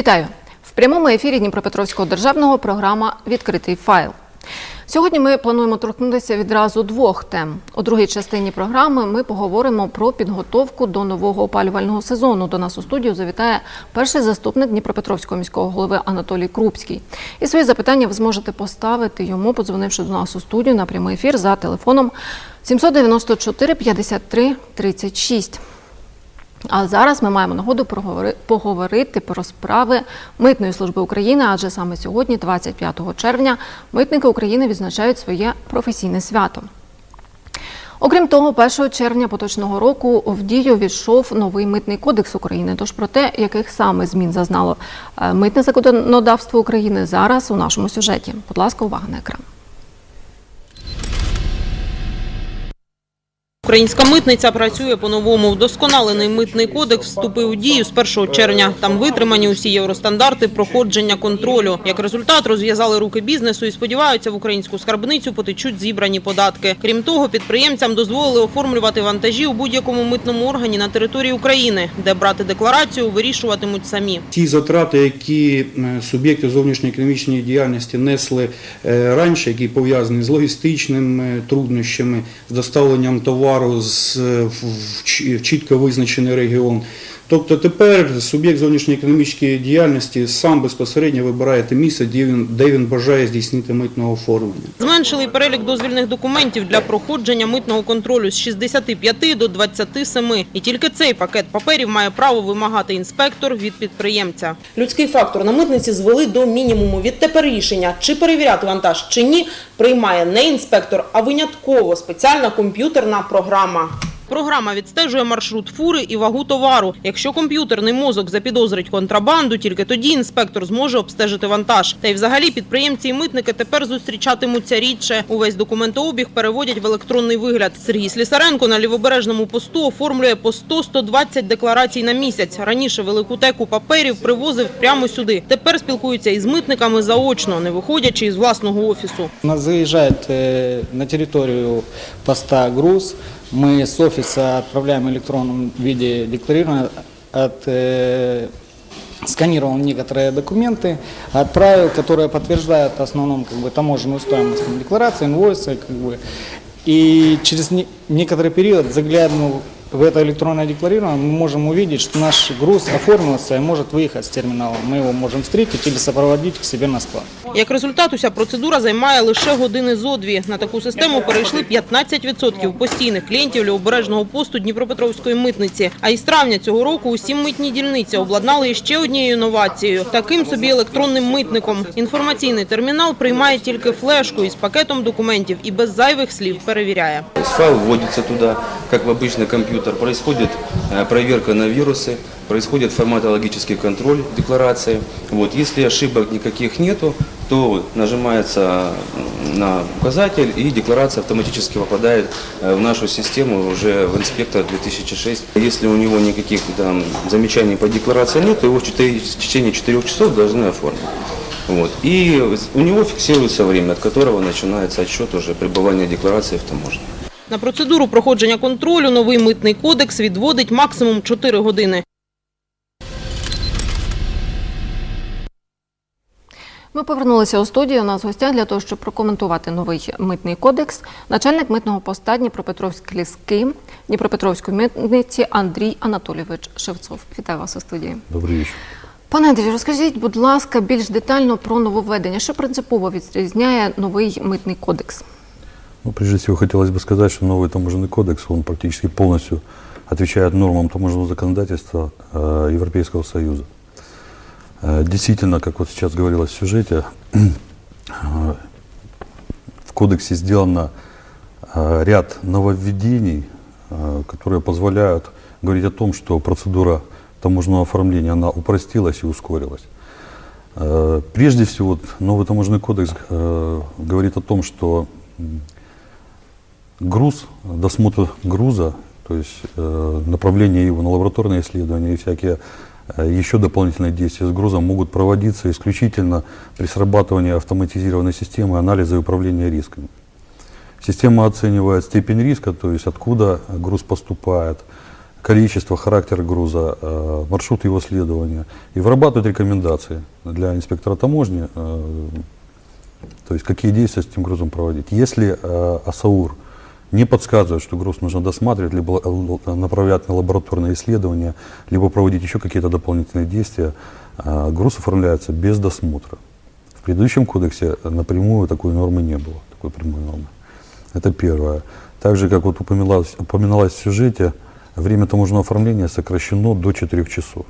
Вітаю! В прямому ефірі Дніпропетровського державного програма Відкритий файл. Сьогодні ми плануємо торкнутися відразу двох тем. У другій частині програми ми поговоримо про підготовку до нового опалювального сезону. До нас у студію завітає перший заступник Дніпропетровського міського голови Анатолій Крупський. І свої запитання ви зможете поставити йому, подзвонивши до нас у студію на прямий ефір за телефоном 794 53 36. А зараз ми маємо нагоду поговорити про справи Митної служби України, адже саме сьогодні, 25 червня, митники України відзначають своє професійне свято. Окрім того, 1 червня поточного року в дію війшов новий митний кодекс України. Тож про те, яких саме змін зазнало е, митне законодавство України, зараз у нашому сюжеті. Будь ласка, увага на екран. Українська митниця працює по-новому. Вдосконалений митний кодекс вступив у дію з 1 червня. Там витримані усі євростандарти проходження контролю. Як результат, розв'язали руки бізнесу і сподіваються, в українську скарбницю потечуть зібрані податки. Крім того, підприємцям дозволили оформлювати вантажі у будь-якому митному органі на території України, де брати декларацію вирішуватимуть самі. Ті затрати, які суб'єкти зовнішньоекономічної діяльності несли е, раніше, які пов'язані з логістичними труднощами, з доставленням товару з, в ч- в чітко визначений регіон. Тобто тепер суб'єкт зовнішньоекономічної діяльності сам безпосередньо вибирає те місце, де він, де він бажає здійснити митне оформлення. Зменшили перелік дозвільних документів для проходження митного контролю з 65 до 27. І тільки цей пакет паперів має право вимагати інспектор від підприємця. Людський фактор на митниці звели до мінімуму. Відтепер рішення, чи перевіряти вантаж, чи ні, приймає не інспектор, а винятково спеціальна комп'ютерна програма. Програма відстежує маршрут фури і вагу товару. Якщо комп'ютерний мозок запідозрить контрабанду, тільки тоді інспектор зможе обстежити вантаж. Та й взагалі підприємці і митники тепер зустрічатимуться рідше. Увесь документообіг переводять в електронний вигляд. Сергій Слісаренко на лівобережному посту оформлює по 100-120 декларацій на місяць. Раніше велику теку паперів привозив прямо сюди. Тепер спілкується із митниками заочно, не виходячи із власного офісу. У нас заезжает э, на территорию поста груз. Мы с офиса отправляем в электронном виде декларирование, от, э, сканировал некоторые документы, отправил, которые подтверждают в основном как бы, таможенную стоимость декларации, инвойсы. Как бы. И через некоторый период, заглянув в это электронное декларирование, мы можем увидеть, что наш груз оформился и может выехать с терминала. Мы его можем встретить или сопроводить к себе на склад. Як результат, уся процедура займає лише години зо дві. На таку систему перейшли 15% постійних клієнтів лівобережного посту Дніпропетровської митниці. А із травня цього року усі митні дільниці обладнали ще однією новацією – таким собі електронним митником. Інформаційний термінал приймає тільки флешку із пакетом документів і без зайвих слів перевіряє. Вводится туда, как в обычный компьютер, происходит э, проверка на вирусы, происходит форматологический контроль декларации. Вот, если ошибок никаких нету, то нажимается на указатель и декларация автоматически попадает э, в нашу систему уже в инспектор 2006. Если у него никаких там, замечаний по декларации нет, то его в четыре- в течение 4 часов должны оформить. Вот. И у него фиксируется время, от которого начинается отсчет уже пребывания декларации в таможне. На процедуру проходження контролю новий митний кодекс відводить максимум 4 години. Ми повернулися у студію. У нас в гостях для того, щоб прокоментувати новий митний кодекс. Начальник митного поста Дніпропетровськ ліски Дніпропетровської митниці Андрій Анатолійович Шевцов. Вітаю вас у студії. Добрый вечер. Пане Андрію, розкажіть, будь ласка, більш детально про нововведення. Що принципово відрізняє новий митний кодекс? Ну, прежде всего, хотелось бы сказать, что новый таможенный кодекс, он практически полностью отвечает нормам таможенного законодательства э, Европейского Союза. Э, действительно, как вот сейчас говорилось в сюжете, э, в кодексе сделано э, ряд нововведений, э, которые позволяют говорить о том, что процедура таможенного оформления, она упростилась и ускорилась. Э, Прежде всего, новый таможенный кодекс э, говорит о том, что груз, досмотр груза, то есть э, направление его на лабораторные исследования и всякие э, еще дополнительные действия с грузом могут проводиться исключительно при срабатывании автоматизированной системы анализа и управления рисками. Система оценивает степень риска, то есть откуда груз поступает, количество, характер груза, э, маршрут его следования и вырабатывать рекомендации для инспектора таможни, э, то есть какие действия с этим грузом проводить. Если э, АСАУР не подсказывает, что груз нужно досматривать, либо л- направлять на лабораторные исследования, либо проводить еще какие-то дополнительные действия, э, груз оформляется без досмотра. В предыдущем кодексе напрямую такой нормы не было, такой прямой нормы. Это первое. Также, как вот упоминалось, упоминалось в сюжете, время таможенного оформления сокращено до 4 часов.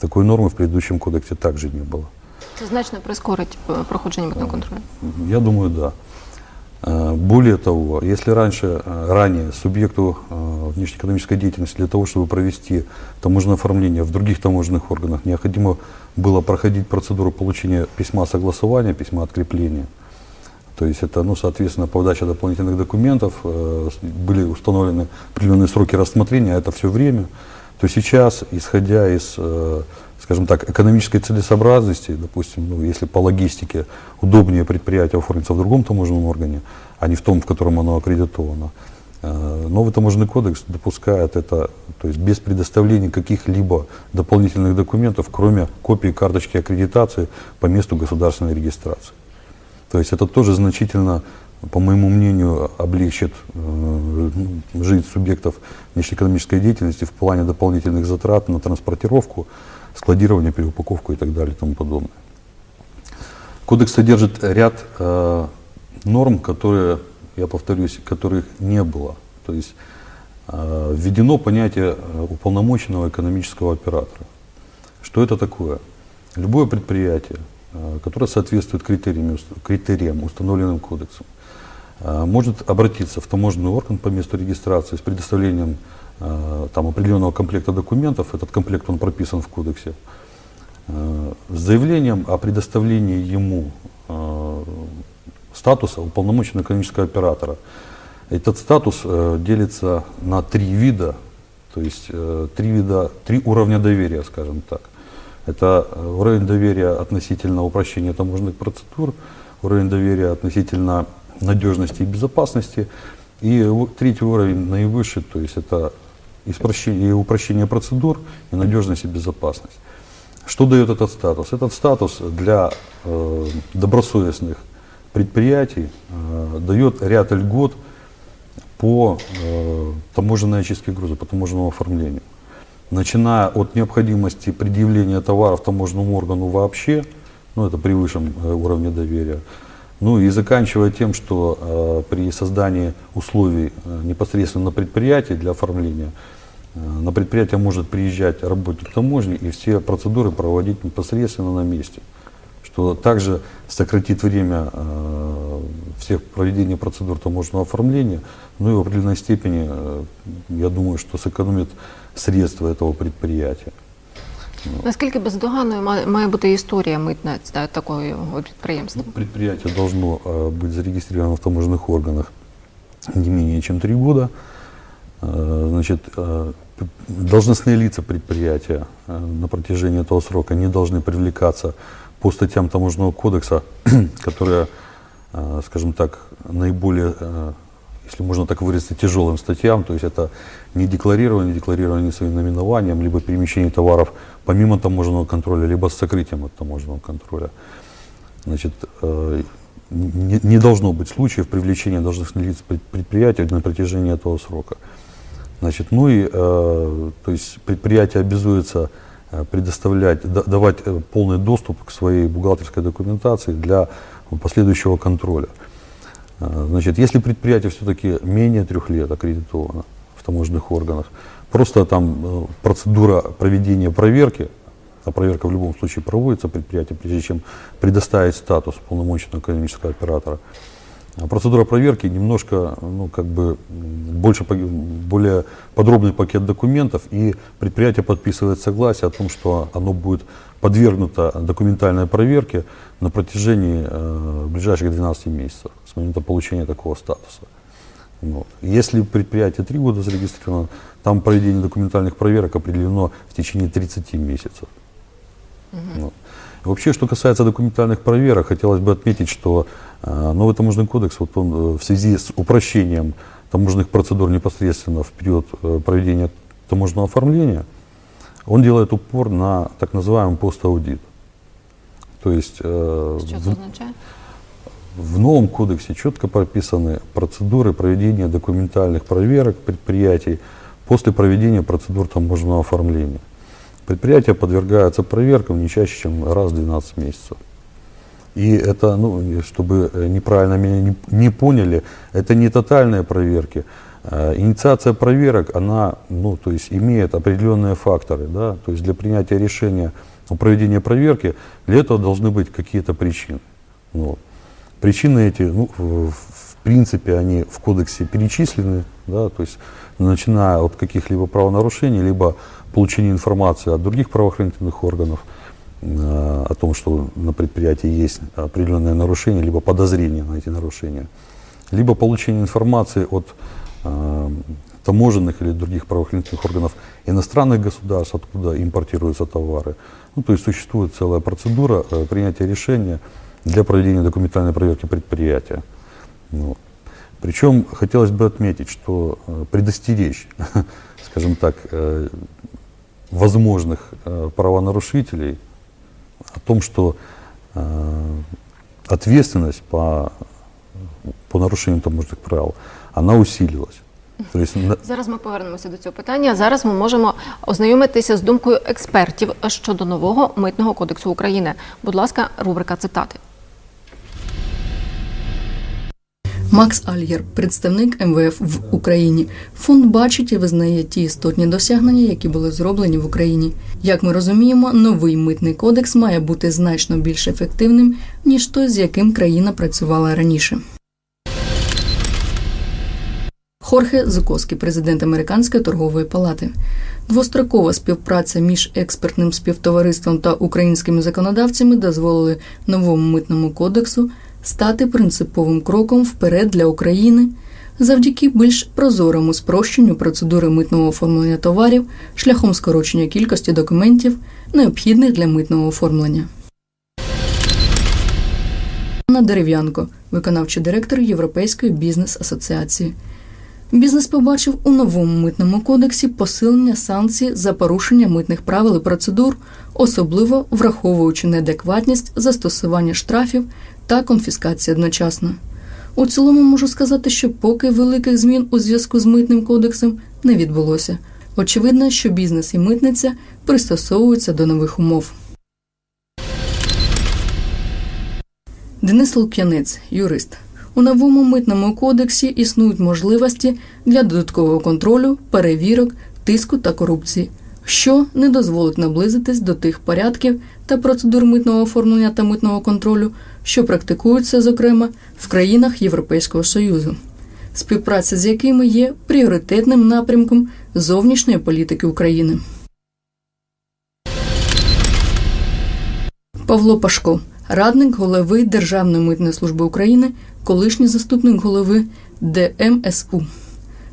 Такой нормы в предыдущем кодексе также не было. Це значно прискорить проходження митного контролю. Я думаю, да. Э, Более того, если раньше, э, ранее субъекту э, внешнеэкономической деятельности для того, чтобы провести таможенное оформление в других таможенных органах, необходимо было проходить процедуру получения письма согласования, письма открепления. То есть это, ну, соответственно, подача дополнительных документов, были установлены определенные сроки рассмотрения, а это все время, то сейчас, исходя из, скажем так, экономической целесообразности, допустим, ну, если по логистике удобнее предприятие оформиться в другом таможенном органе, а не в том, в котором оно аккредитовано, э, новый таможенный кодекс допускает это, то есть без предоставления каких-либо дополнительных документов, кроме копии карточки аккредитации по месту государственной регистрации. То есть это тоже значительно, по моему мнению, облегчит э, ну, жизнь субъектов внешнеэкономической деятельности в плане дополнительных затрат на транспортировку, складирование, переупаковку и так далее и тому подобное. Кодекс содержит ряд э, норм, которые, я повторюсь, которых не было. То есть э, введено понятие э, уполномоченного экономического оператора. Что это такое? Любое предприятие, э, которое соответствует критериям, критериям установленным кодексом, э, может обратиться в таможенный орган по месту регистрации с предоставлением там, определенного комплекта документов, этот комплект он прописан в кодексе, э, с заявлением о предоставлении ему э, статуса уполномоченного экономического оператора. Этот статус э, делится на три вида, то есть э, три вида, три уровня доверия, скажем так. Это э, уровень доверия относительно упрощения таможенных процедур, уровень доверия относительно надежности и безопасности, и третий уровень наивысший, то есть это и и упрощение процедур, и надежность и безопасность. Что дает этот статус? Этот статус для э, добросовестных предприятий э, дает ряд льгот по э, таможенной очистке груза, по таможенному оформлению. Начиная от необходимости предъявления товаров таможенному органу вообще, ну это при высшем э, уровне доверия, ну и заканчивая тем, что э, при создании условий э, непосредственно на предприятии для оформления, э, на предприятие может приезжать работник таможни и все процедуры проводить непосредственно на месте что также сократит время э, всех проведения процедур таможенного оформления, ну и в определенной степени, э, я думаю, что сэкономит средства этого предприятия. Наскільки бездоганною має, має бути історія митна та, такого підприємства? Ну, Предприятие должно э, быть зарегистрировано в таможенных органах не менее чем три года. Э, значит, э, п- должностные лица предприятия э, на протяжении этого срока не должны привлекаться по статьям таможенного кодекса, которые, э, скажем так, наиболее, э, если можно так выразиться, тяжелым статьям, то есть это не декларирование, декларирование своим наименованием, либо перемещение товаров помимо таможенного контроля, либо с сокрытием от таможенного контроля. Значит, э, не, не должно быть случаев привлечения должностных лиц пред- предприятия на протяжении этого срока. Значит, ну и, э, то есть предприятие обязуется э, предоставлять, да- давать полный доступ к своей бухгалтерской документации для последующего контроля. Э, Значит, если предприятие все-таки менее трех лет аккредитовано в таможенных органах, просто там э, процедура проведения проверки, а проверка в любом случае проводится предприятие, прежде чем предоставить статус полномоченного экономического оператора. А Процедура проверки немножко, ну, как бы, больше, более подробный пакет документов, и предприятие подписывает согласие о том, что оно будет подвергнуто документальной проверке на протяжении э, ближайших 12 месяцев с момента получения такого статуса. Вот. Если предприятие три года зарегистрировано, там проведение документальных проверок определено в течение 30 месяцев. Вот. И Вообще, что касается документальных проверок, хотелось бы отметить, что э, новый таможенный кодекс, вот он э, в связи с упрощением таможенных процедур непосредственно в период э, проведения таможенного оформления, он делает упор на так называемый пост-аудит. То есть э, Що в- новом кодексе четко прописаны процедуры проведения документальных проверок предприятий после проведения процедур таможенного оформления. Предприятия подвергаются проверкам не чаще, чем раз в 12 месяцев. И это, ну, чтобы э, неправильно меня не, не поняли, это не тотальные проверки. Э, Инициация проверок, она, ну, то есть имеет определенные факторы, да, то есть для принятия решения о проведении проверки, для этого должны быть какие-то причины. Вот. Причины эти, ну, в, принципе, они в кодексе перечислены, да, то есть начиная от каких-либо правонарушений, либо получения информации от других правоохранительных органов э, о том, что на предприятии есть определенные нарушения, либо подозрения на эти нарушения, либо получение информации от таможенных или других правоохранительных органов иностранных государств, откуда импортируются товары. Ну, то есть существует целая процедура э, принятия решения для проведения документальной проверки предприятия. Вот. Причем хотелось бы отметить, что э, предостеречь, скажем так, э, возможных э, правонарушителей о том, что э, ответственность по, по нарушению таможенных правил, она усилилась. То есть Зараз ми повернемося до цього питання. Зараз ми можемо ознайомитися з думкою експертів щодо нового митного кодексу України. Будь ласка, рубрика цитати. Макс Альєр, представник МВФ в Україні. Фонд бачить і визнає ті істотні досягнення, які були зроблені в Україні. Як ми розуміємо, новий митний кодекс має бути значно більш ефективним ніж той, з яким країна працювала раніше. Хорхе Зуковський, президент Американської торгової палати. Двострокова співпраця між експертним співтовариством та українськими законодавцями дозволили новому митному кодексу стати принциповим кроком вперед для України завдяки більш прозорому спрощенню процедури митного оформлення товарів шляхом скорочення кількості документів, необхідних для митного оформлення. Анна Дерев'янко, виконавчий директор Європейської бізнес-асоціації. Бізнес побачив у новому митному кодексі посилення санкцій за порушення митних правил і процедур, особливо враховуючи неадекватність застосування штрафів та конфіскації одночасно. У цілому можу сказати, що поки великих змін у зв'язку з митним кодексом не відбулося. Очевидно, що бізнес і митниця пристосовуються до нових умов. Денис Лук'янець, юрист. У новому митному кодексі існують можливості для додаткового контролю, перевірок, тиску та корупції, що не дозволить наблизитись до тих порядків та процедур митного оформлення та митного контролю, що практикуються, зокрема, в країнах Європейського Союзу, співпраця з якими є пріоритетним напрямком зовнішньої політики України. Павло Пашко, радник голови Державної митної служби України, колишній заступник голови ДМСУ.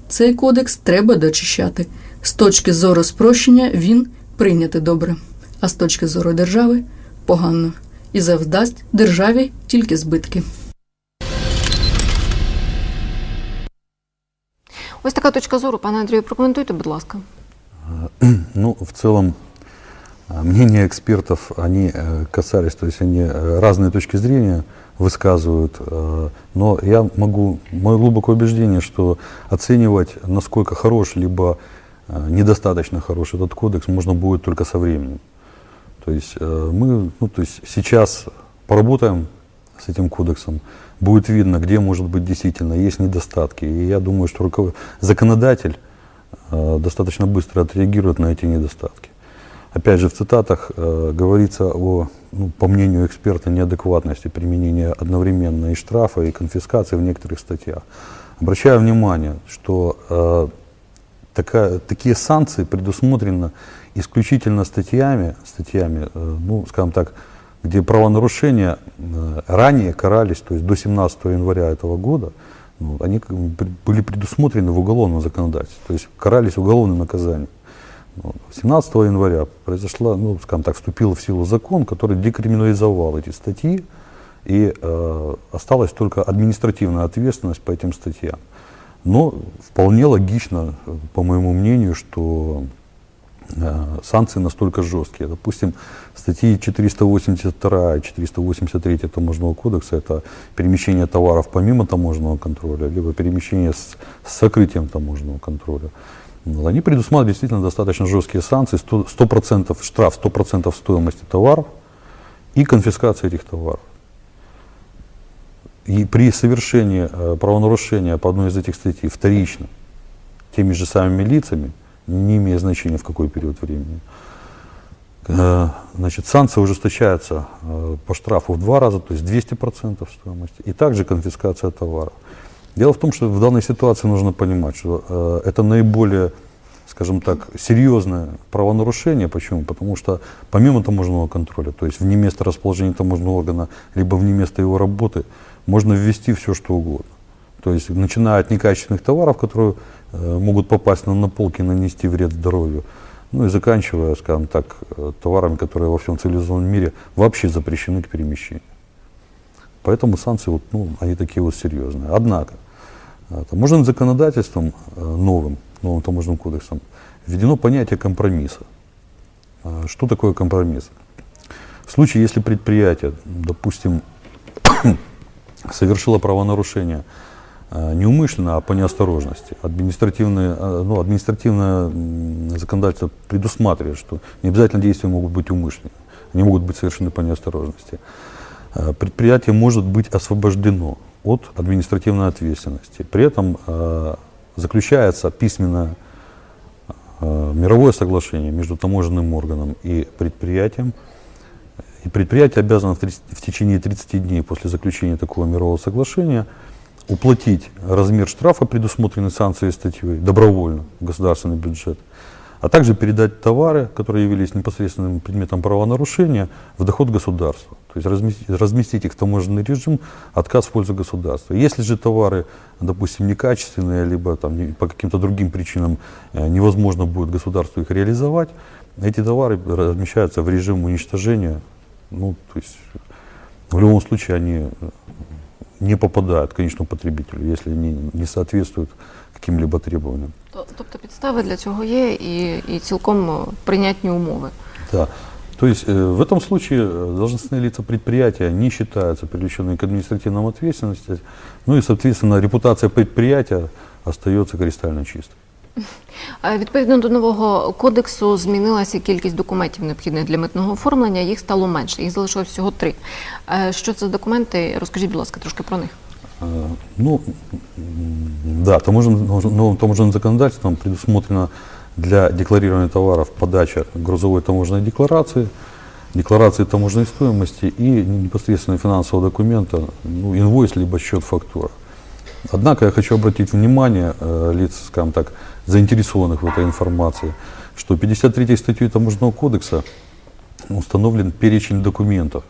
Цей кодекс треба дочищати. З точки зору спрощення він прийняти добре, а з точки зору держави погано і завдасть державі тільки збитки. Ось така точка зору. Пане Андрію, прокоментуйте, будь ласка. Ну, в целом, а, мнения экспертов, они э, касались, то есть они э, разные точки зрения высказывают, э, но я могу, мое глубокое убеждение, что оценивать, насколько хорош, либо недостаточно хорош этот кодекс, можно будет только со временем. То есть мы, ну, то есть сейчас поработаем с этим кодексом, будет видно, где, может быть, действительно есть недостатки. И я думаю, что руков- законодатель достаточно быстро отреагирует на эти недостатки. Опять же, в цитатах э, говорится о, ну, по мнению эксперта, неадекватности применения одновременно и штрафа, и конфискации в некоторых статьях. Обращаю внимание, что э, такая, такие санкции предусмотрены исключительно статьями, статьями э, ну, скажем так, где правонарушения э, ранее карались, то есть до 17 января этого года, ну, они были предусмотрены в уголовном законодательстве, то есть карались уголовным наказанием. Вот. 17 января произошла, ну, скажем так, вступил в силу закон, который декриминализовал эти статьи, и э, осталась только административная ответственность по этим статьям. Но вполне логично, по моему мнению, что э, санкции настолько жесткие. Допустим, статьи 482 и 483 Таможенного кодекса – это перемещение товаров помимо таможенного контроля, либо перемещение с сокрытием таможенного контроля. Они предусматривают действительно достаточно жесткие санкции, 100%, 100% штраф, 100% стоимости товаров и конфискация этих товаров. И при совершении э, правонарушения по одной из этих статей вторично теми же самыми лицами, не имея значения в какой период времени, э, значит, санкция ужесточается э, по штрафу в два раза, то есть 200% стоимости, и также конфискация товара. Дело в том, что в данной ситуации нужно понимать, что э, это наиболее, скажем так, серьезное правонарушение. Почему? Потому что помимо таможенного контроля, то есть вне места расположения таможенного органа, либо вне места его работы, можно ввести все, что угодно. То есть, начиная от некачественных товаров, которые э, могут попасть на, на полки и нанести вред здоровью, ну и заканчивая, скажем так, э, товарами, которые во всем цивилизованном мире вообще запрещены к перемещению. Поэтому санкции, вот, ну, они такие вот серьезные. Однако, э, таможенным законодательством э, новым, новым таможенным кодексом, введено понятие компромисса. Э, Что такое компромисс? В случае, если предприятие, допустим, совершило правонарушение э, неумышленно, а по неосторожности. Административное, ну, административное законодательство предусматривает, что не обязательно действия могут быть умышленными, они могут быть совершены по неосторожности. Э, Предприятие может быть освобождено от административной ответственности. При этом э, заключается письменное э, мировое соглашение между таможенным органом и предприятием, и предприятие обязано в, 30 в течение 30 дней после заключения такого мирового соглашения уплатить размер штрафа, предусмотренный санкцией статьей, добровольно в государственный бюджет, а также передать товары, которые явились непосредственным предметом правонарушения, в доход государства То есть разместить, разместить их в таможенный режим, отказ в пользу государства. Если же товары, допустим, некачественные, либо там, не- по каким-то другим причинам э, невозможно будет государству их реализовать, эти товары размещаются в режим уничтожения. Ну, то есть в любом случае они э, не попадают к конечному потребителю, если они не соответствуют каким-либо требованиям. То- Тобто підстави для цього є і, і цілком е, прийнятні умови. Да. То есть э, в этом случае э, должностные лица предприятия не считаются привлеченными к административной ответственности, ну и, соответственно, репутация предприятия остается кристально чистой. Е, Відповідно до нового кодексу змінилася кількість документів, необхідних для митного оформлення. Їх стало менше, їх залишилось всього три. Е, Що це за документи? Розкажіть, будь ласка, трошки про них. Э, Ну, м, да, таможен- новым таможенным законодательством предусмотрено для декларирования товаров подача грузовой таможенной декларации, декларации таможенной стоимости и непосредственно финансового документа, ну, инвойс либо счет фактура. Однако я хочу обратить внимание э, лиц, скажем так, заинтересованных в этой информации, что 53 статьей Таможенного кодекса установлен перечень документов,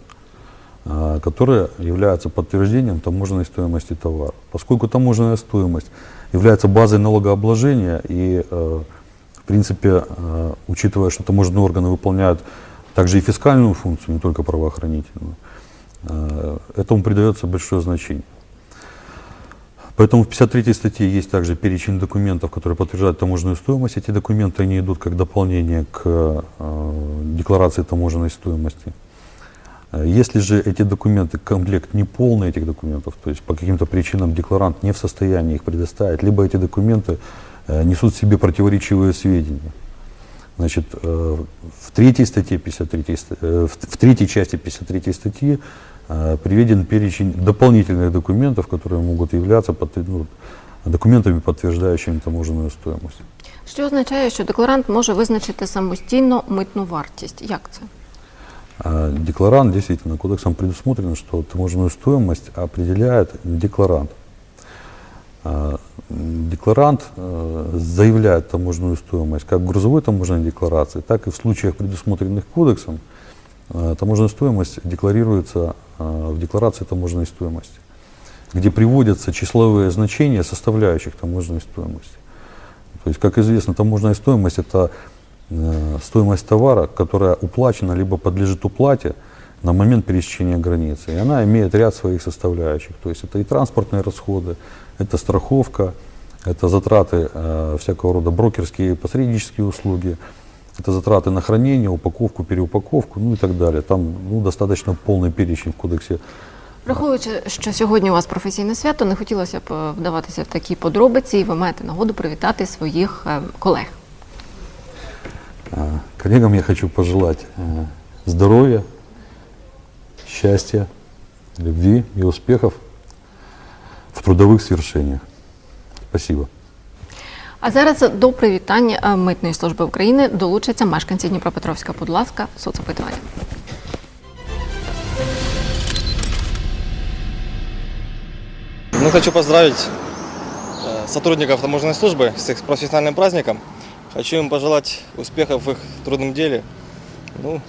а, которые являются подтверждением таможенной стоимости товара. Поскольку таможенная стоимость является базой налогообложения и, э, принципе, э, учитывая, что таможенные органы выполняют также и фискальную функцию, не только правоохранительную, э, этому придается большое значение. Поэтому в 53 статье есть также перечень документов, которые подтверждают таможенную стоимость. Эти документы они идут как дополнение к э, декларации таможенной стоимости. Если же эти документы, комплект не полный этих документов, то есть по каким-то причинам декларант не в состоянии их предоставить, либо эти документы несут в себе противоречивые сведения. Значит, э, в третьей статье 53, ст- э, в в третьей части 53 статьи э, приведен перечень дополнительных документов, которые могут являться подтвер- ну, документами, подтверждающими таможенную стоимость. Що означає, що декларант може визначити самостійно митну вартість? Як це? А, Декларант, действительно, кодексом предусмотрено, что таможенную стоимость определяет декларант. А, Декларант э, заявляет таможенную стоимость как в грузовой таможенной декларации, так и в случаях, предусмотренных кодексом, э, таможенная стоимость декларируется в декларации таможенной стоимости, где приводятся числовые значения составляющих таможенной стоимости. То есть, как известно, таможенная стоимость – это э, стоимость товара, которая уплачена либо подлежит уплате на момент пересечения границы. И она имеет ряд своих составляющих. То есть это и транспортные расходы, это страховка, это затраты э, всякого рода брокерские и посреднические услуги, это затраты на хранение, упаковку, переупаковку, ну и так далее. Там ну, достаточно полный перечень в кодексе Враховуючи, що сьогодні у вас професійне свято, не хотілося б е, вдаватися в такі подробиці, і ви маєте нагоду привітати своїх е, колег. А, Коллегам я хочу пожелать э, здоровья, счастья, любви и успехов в трудовых свершениях. Спасибо. А зараз до привітань е, Митної служби України долучаться мешканці Дніпропетровська. Будь ласка, соцопитування. Ну, хочу поздравить э, сотрудников таможенной службы с их профессиональным праздником. Хочу им пожелать успехов в их трудном деле. Ну,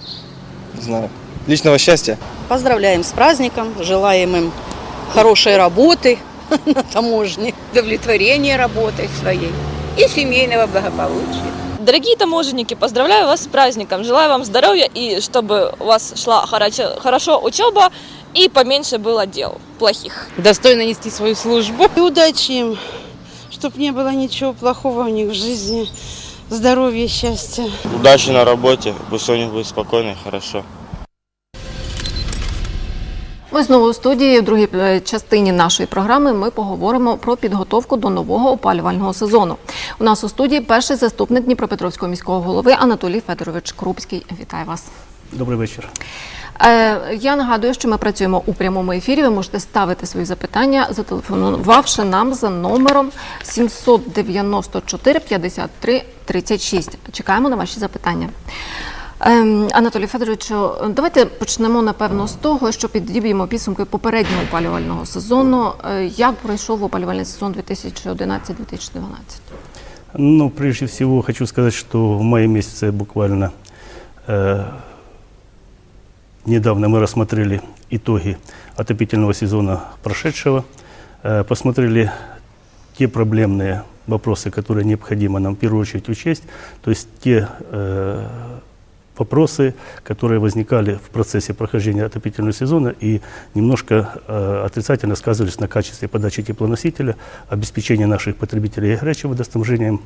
не знаю, личного счастья. Поздравляем с праздником, желаем им хорошей работы на таможне, удовлетворения работой своей и семейного благополучия. Дорогие таможенники, поздравляю вас с праздником. Желаю вам здоровья и чтобы у вас шла хорошо, хорошо учеба и поменьше было дел плохих. достойно нести свою службу. И удачи им, чтобы не было ничего плохого у них в жизни, здоровья, счастья. Удачи на работе, пусть у них будет спокойно и хорошо. Ми знову у студії. В другій е, частині нашої програми ми поговоримо про підготовку до нового опалювального сезону. У нас у студії перший заступник Дніпропетровського міського голови Анатолій Федорович Крупський. Вітаю вас. Добрий вечір. Е, Я нагадую, що ми працюємо у прямому ефірі. Ви можете ставити свої запитання, зателефонувавши нам за номером 794 53 36. Чекаємо на ваші запитання. Ем, Анатолій Федоровичу, давайте почнемо напевно з того, що підіб'ємо підсумки попереднього опалювального сезону. Е, Як пройшов опалювальний сезон 2011-2012? Ну, прежде всего хочу сказать, что в мае месяце буквально э, недавно мы рассмотрели итоги отопительного сезона прошедшего, э, посмотрели те проблемные вопросы, которые необходимо нам в первую очередь учесть, то есть те э, вопросы, которые возникали в процессе прохождения отопительного сезона и немножко э, отрицательно сказывались на качестве подачи теплоносителя, обеспечения наших потребителей горячим водоснабжением.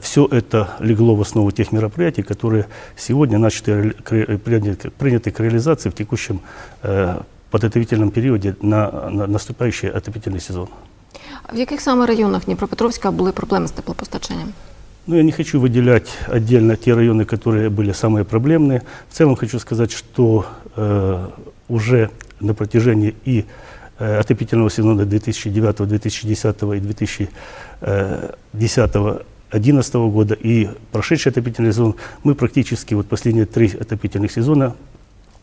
Все это легло в основу тех мероприятий, которые сегодня начаты, к ре- приняты, приняты к реализации в текущем э, подготовительном периоде на, на наступающий отопительный сезон. В яких саме районах Дніпропетровська були проблеми з теплопостачанням? Ну, я не хочу выделять отдельно те районы, которые были самые проблемные. В целом хочу сказать, что э, уже на протяжении и э, отопительного сезона 2009, 2010 и 2010 2011 года и прошедший отопительный сезон, мы практически вот последние три отопительных сезона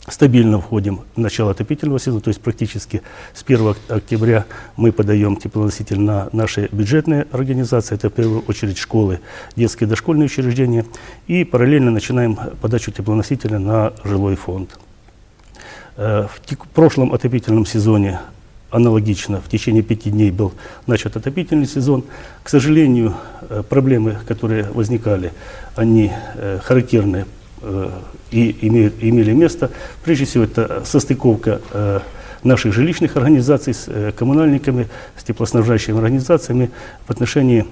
стабильно входим в начало отопительного сезона, то есть практически с 1 ок- октября мы подаем теплоноситель на наши бюджетные организации, это в первую очередь школы, детские дошкольные учреждения, и параллельно начинаем подачу теплоносителя на жилой фонд. Э, В прошлом отопительном сезоне аналогично в течение пяти дней был начат отопительный сезон. К сожалению, э, проблемы, которые возникали, они э, характерны и имеют, имели место. Прежде всего, это состыковка э, наших жилищных организаций с э, коммунальниками, с теплоснабжающими организациями в отношении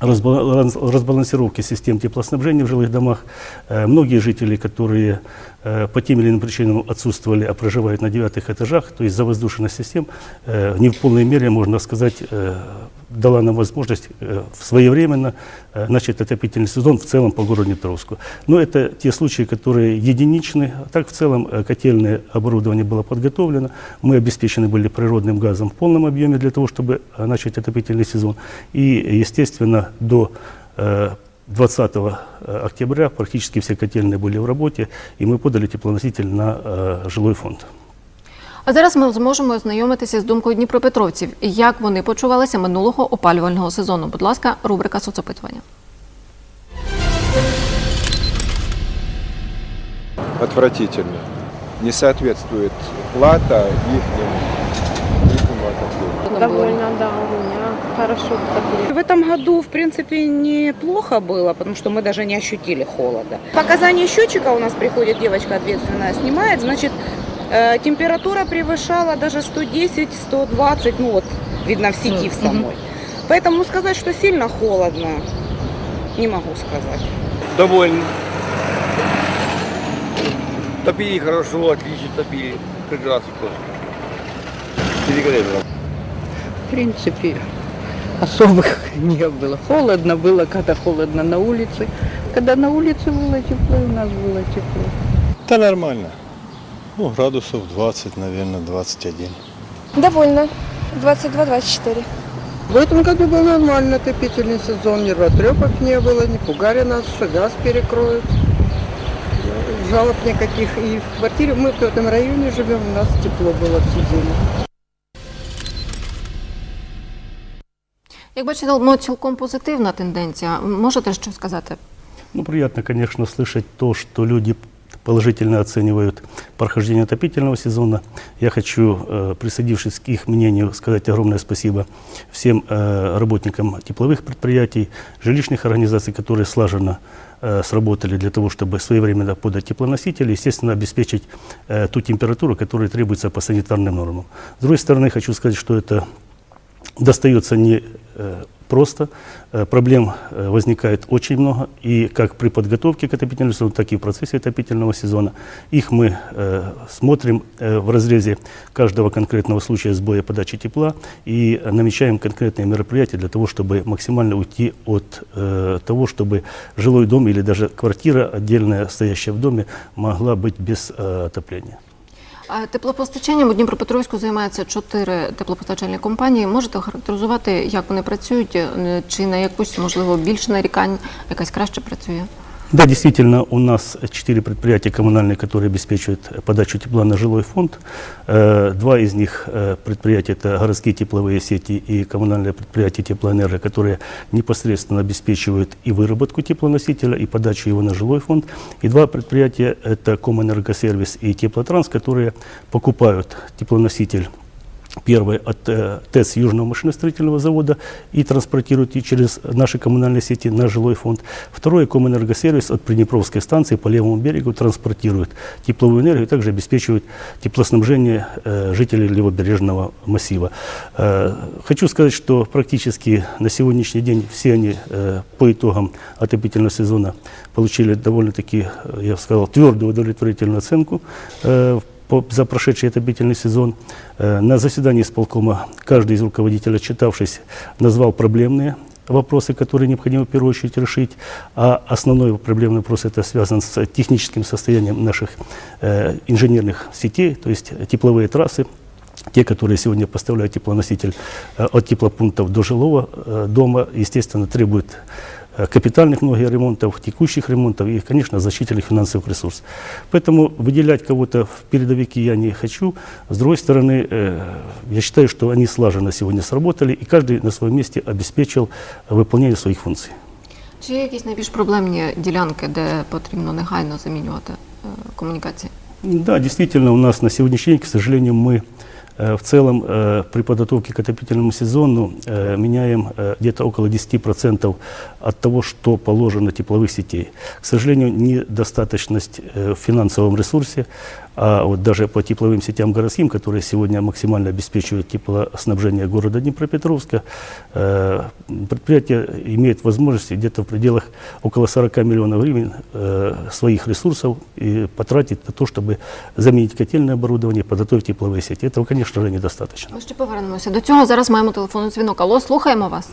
разбаланс- разбалансировки систем теплоснабжения в жилых домах. Э, Многие жители, которые э, по тем или иным причинам отсутствовали, а проживают на девятых этажах, то есть завоздушенность систем, э, не в полной мере, можно сказать, э, дала нам возможность э, своевременно э, начать отопительный сезон в целом по городу Днепровску. Но это те случаи, которые единичны. Так в целом э, котельное оборудование было подготовлено. Мы обеспечены были природным газом в полном объеме для того, чтобы э, начать отопительный сезон. И, естественно, до э, 20 октября практически все котельные были в работе, и мы подали теплоноситель на э, жилой фонд. А зараз ми зможемо ознайомитися з думкою дніпропетровців, і як вони почувалися минулого опалювального сезону. Будь ласка, рубрика соцопитування. отвратительно. Не соответствует плата их, ихнему отоплению. Довольно, да, Хорошо. В этом году, в принципе, неплохо было, потому что мы даже не ощутили холода. Показания счетчика у нас приходит девочка ответственная, снимает, значит, э, температура превышала даже 110, 120, ну вот, видно в сети в самой. Поэтому сказать, что сильно холодно, не могу сказать. Довольны. Топили хорошо, отлично топили. Прекрасно просто. Великолепно. В принципе, особых не было. Холодно было, когда холодно на улице. Когда на улице было тепло, у нас было тепло. Да нормально. Ну, градусов 20, наверное, 21. Довольно. 22-24. В этом году был нормально отопительный сезон, нервотрепок не было, не пугали нас, что газ перекроют. Жалоб никаких. И в квартире, мы в этом районе живем, у нас тепло было всю зиму. Як бачите, ну, цілком позитивна тенденція. Можете що сказати? Ну, приятно, конечно, слышать то, что люди положительно оценивают прохождение отопительного сезона. Я хочу, э, присоединившись к их мнению, сказать огромное спасибо всем э, работникам тепловых предприятий, жилищных организаций, которые слаженно э, сработали для того, чтобы своевременно подать теплоносители, естественно, обеспечить э, ту температуру, которая требуется по санитарным нормам. С другой стороны, хочу сказать, что это достается не э, просто. Э, Проблем э, возникает очень много, и как при подготовке к отопительному сезону, так и в процессе отопительного сезона. Их мы смотрим в разрезе каждого конкретного случая сбоя подачи тепла и намечаем конкретные мероприятия для того, чтобы максимально уйти от того, чтобы жилой дом или даже квартира, отдельная стоящая в доме, могла быть без отопления. Теплопостачанням у Дніпропетровську займаються чотири теплопостачальні компанії. Можете охарактеризувати, як вони працюють, е, чи на якусь, можливо, більше нарікань, якась краще працює? Да, действительно, у нас четыре предприятия коммунальные, которые обеспечивают подачу тепла на жилой фонд. Э, Два из них э, предприятия – это городские тепловые сети и коммунальное предприятие теплоэнерго, которые непосредственно обеспечивают и выработку теплоносителя, и подачу его на жилой фонд. И два предприятия – это Комэнергосервис и Теплотранс, которые покупают теплоноситель Первый от э, ТЭС Южного машиностроительного завода и транспортируют ее через наши коммунальные сети на жилой фонд. Второй Комэнергосервис от Приднепровской станции по левому берегу транспортирует тепловую энергию и также обеспечивает теплоснабжение э, жителей левобережного массива. Э, хочу сказать, что практически на сегодняшний день все они э, по итогам отопительного сезона получили довольно-таки, э, я бы сказал, твердую удовлетворительную оценку э, за прошедший отопительный сезон. Э, На заседании исполкома каждый из руководителей, отчитавшись, назвал проблемные вопросы, которые необходимо в первую очередь решить. А основной проблемный вопрос это связан с техническим состоянием наших э, инженерных сетей, то есть тепловые трассы, те, которые сегодня поставляют теплоноситель э, от теплопунктов до жилого э, дома, естественно, требуют капитальных многих ремонтов, текущих ремонтов и, конечно, значительных финансовых ресурсов. Поэтому выделять кого-то в передовики я не хочу. С другой стороны, э, я считаю, что они слаженно сегодня сработали, и каждый на своем месте обеспечил выполнение своих функций. Чи є якісь найбільш проблемні ділянки, де потрібно негайно замінювати е, комунікації? Да, действительно, у нас на сегодняшний день, к сожалению, мы э, в целом э, при подготовке к отопительному сезону э, меняем э, где-то около 10% от того, что положено тепловых сетей. К сожалению, недостаточность э, в финансовом ресурсе, а вот даже по тепловым сетям городским, которые сегодня максимально обеспечивают теплоснабжение города Днепропетровска, э, предприятие имеет возможности где-то в пределах около 40 миллионов гривен э, своих ресурсов и потратить на то, чтобы заменить котельное оборудование, подготовить тепловые сети. Этого, конечно же, недостаточно. Ми ще повернемося до цього. Зараз маємо телефонний дзвінок. Алло, слухаємо вас.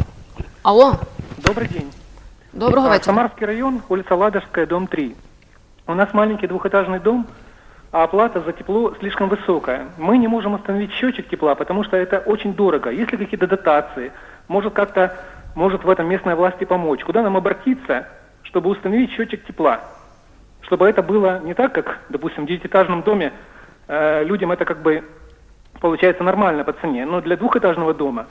Алло, Добрый день. доброго А, вечора. Самарский район, улица Ладожская, дом 3. У нас маленький двухэтажный дом, а оплата за тепло слишком высокая. Мы не можем установить счетчик тепла, потому что это очень дорого. Есть ли какие-то дотации? Может как-то, может в этом местная власти помочь? Куда нам обратиться, чтобы установить счетчик тепла? Чтобы это было не так, как, допустим, в девятиэтажном доме, э, людям это как бы получается нормально по цене, но для двухэтажного дома